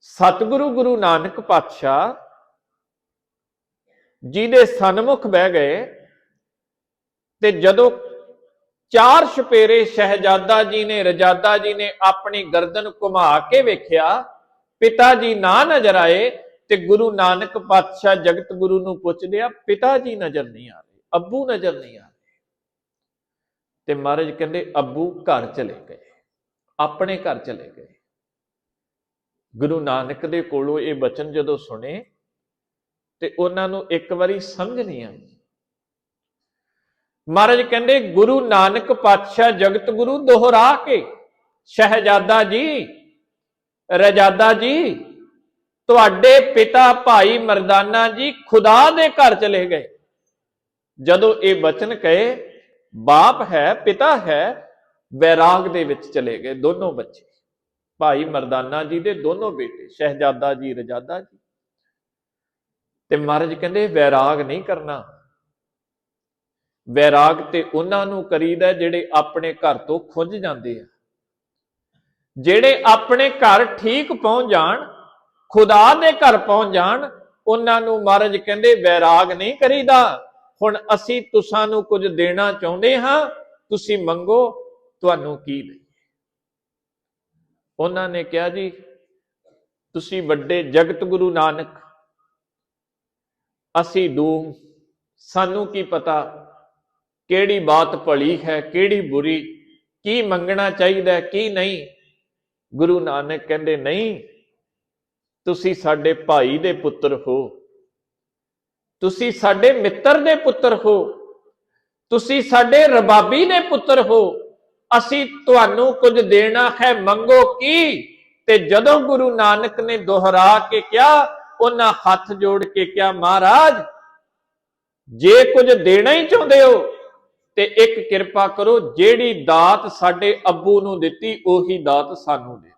ਸਤਿਗੁਰੂ ਗੁਰੂ ਨਾਨਕ ਪਾਤਸ਼ਾਹ ਜੀ ਦੇ ਸਨਮੁਖ ਬਹਿ ਗਏ ਤੇ ਜਦੋਂ ਚਾਰ ਛਪੇਰੇ ਸ਼ਹਿਜ਼ਾਦਾ ਜੀ ਨੇ, ਰਜਾਦਾ ਜੀ ਨੇ ਆਪਣੀ ਗਰਦਨ ਘੁਮਾ ਕੇ ਵੇਖਿਆ, ਪਿਤਾ ਜੀ ਨਾ ਨਜ਼ਰ ਆਏ ਤੇ ਗੁਰੂ ਨਾਨਕ ਪਾਤਸ਼ਾਹ ਜਗਤ ਗੁਰੂ ਨੂੰ ਪੁੱਛਦੇ ਆ ਪਿਤਾ ਜੀ ਨਜ਼ਰ ਨਹੀਂ ਆ ਰਹੇ, ਅੱਬੂ ਨਜ਼ਰ ਨਹੀਂ ਆ ਰਹੇ। ਤੇ ਮਹਾਰਾਜ ਕਹਿੰਦੇ, ਅੱਬੂ ਘਰ ਚਲੇ ਗਏ, ਆਪਣੇ ਘਰ ਚਲੇ ਗਏ। ਗੁਰੂ ਨਾਨਕ ਦੇ ਕੋਲੋਂ ਇਹ ਬਚਨ ਜਦੋਂ ਸੁਣੇ ਤੇ ਉਹਨਾਂ ਨੂੰ ਇੱਕ ਵਾਰੀ ਸਮਝ ਨਹੀਂ ਆਈ। ਮਹਾਰਾਜ ਕਹਿੰਦੇ, ਗੁਰੂ ਨਾਨਕ ਪਾਤਸ਼ਾਹ ਜਗਤ ਗੁਰੂ ਦੁਹਰਾ ਕੇ, ਸ਼ਹਿਜ਼ਾਦਾ ਜੀ, ਰਜਾਦਾ ਜੀ, ਤੁਹਾਡੇ ਪਿਤਾ ਭਾਈ ਮਰਦਾਨਾ ਜੀ ਖੁਦਾ ਦੇ ਘਰ ਚਲੇ ਗਏ। ਜਦੋਂ ਇਹ ਬਚਨ ਕਹੇ, ਬਾਪ ਹੈ, ਪਿਤਾ ਹੈ, ਵੈਰਾਗ ਦੇ ਵਿੱਚ ਚਲੇ ਗਏ ਦੋਨੋਂ ਬੱਚੇ। ਭਾਈ ਮਰਦਾਨਾ ਜੀ ਦੇ ਦੋਨੋਂ ਬੇਟੇ, ਸ਼ਹਿਜ਼ਾਦਾ ਜੀ, ਰਜਾਦਾ ਜੀ। ਤੇ ਮਹਾਰਾਜ ਕਹਿੰਦੇ, ਵੈਰਾਗ ਨਹੀਂ ਕਰਨਾ। ਵੈਰਾਗ ਤੇ ਉਹਨਾਂ ਨੂੰ ਕਰੀਦਾ ਜਿਹੜੇ ਆਪਣੇ ਘਰ ਤੋਂ ਖੁੰਝ ਜਾਂਦੇ ਆ। ਜਿਹੜੇ ਆਪਣੇ ਘਰ ਠੀਕ ਪਹੁੰਚ ਜਾਣ, ਖੁਦਾ ਦੇ ਘਰ ਪਹੁੰਚ ਜਾਣ, ਉਹਨਾਂ ਨੂੰ ਮਹਾਰਾਜ ਕਹਿੰਦੇ, ਵੈਰਾਗ ਨਹੀਂ ਕਰੀਦਾ। ਹੁਣ ਅਸੀਂ ਤੁਸਾਂ ਨੂੰ ਕੁਝ ਦੇਣਾ ਚਾਹੁੰਦੇ ਹਾਂ, ਤੁਸੀਂ ਮੰਗੋ, ਤੁਹਾਨੂੰ ਕੀ ਦਈਏ? ਉਹਨਾਂ ਨੇ ਕਿਹਾ ਜੀ ਤੁਸੀਂ ਵੱਡੇ ਜਗਤ ਗੁਰੂ ਨਾਨਕ ਅਸੀਂ ਦੂਮ ਸਾਨੂੰ ਕੀ ਪਤਾ ਕਿਹੜੀ ਬਾਤ ਭਲੀ ਹੈ ਕਿਹੜੀ ਬੁਰੀ ਕੀ ਮੰਗਣਾ ਚਾਹੀਦਾ ਹੈ, ਕੀ ਨਹੀਂ। ਗੁਰੂ ਨਾਨਕ ਕਹਿੰਦੇ ਨਹੀਂ ਤੁਸੀਂ ਸਾਡੇ ਭਾਈ ਦੇ ਪੁੱਤਰ ਹੋ। ਤੁਸੀਂ ਸਾਡੇ ਮਿੱਤਰ ਦੇ ਪੁੱਤਰ ਹੋ। ਤੁਸੀਂ ਸਾਡੇ ਰਬਾਬੀ ਦੇ ਪੁੱਤਰ ਹੋ। ਅਸੀਂ ਤੁਹਾਨੂੰ ਕੁਝ ਦੇਣਾ ਹੈ, ਮੰਗੋ ਕੀ? ਤੇ ਜਦੋਂ ਗੁਰੂ ਨਾਨਕ ਨੇ ਦੁਹਰਾ ਕੇ ਕਿਹਾ, ਉਹਨਾਂ ਹੱਥ ਜੋੜ ਕੇ ਕਿਹਾ, ਮਹਾਰਾਜ, ਜੇ ਕੁਝ ਦੇਣਾ ਹੀ ਚਾਹੁੰਦੇ ਹੋ, ਤੇ ਇੱਕ ਕਿਰਪਾ ਕਰੋ, ਜਿਹੜੀ ਦਾਤ ਸਾਡੇ ਅੱਬੂ ਨੂੰ ਦਿੱਤੀ, ਉਹੀ ਦਾਤ ਸਾਨੂੰ ਦੇ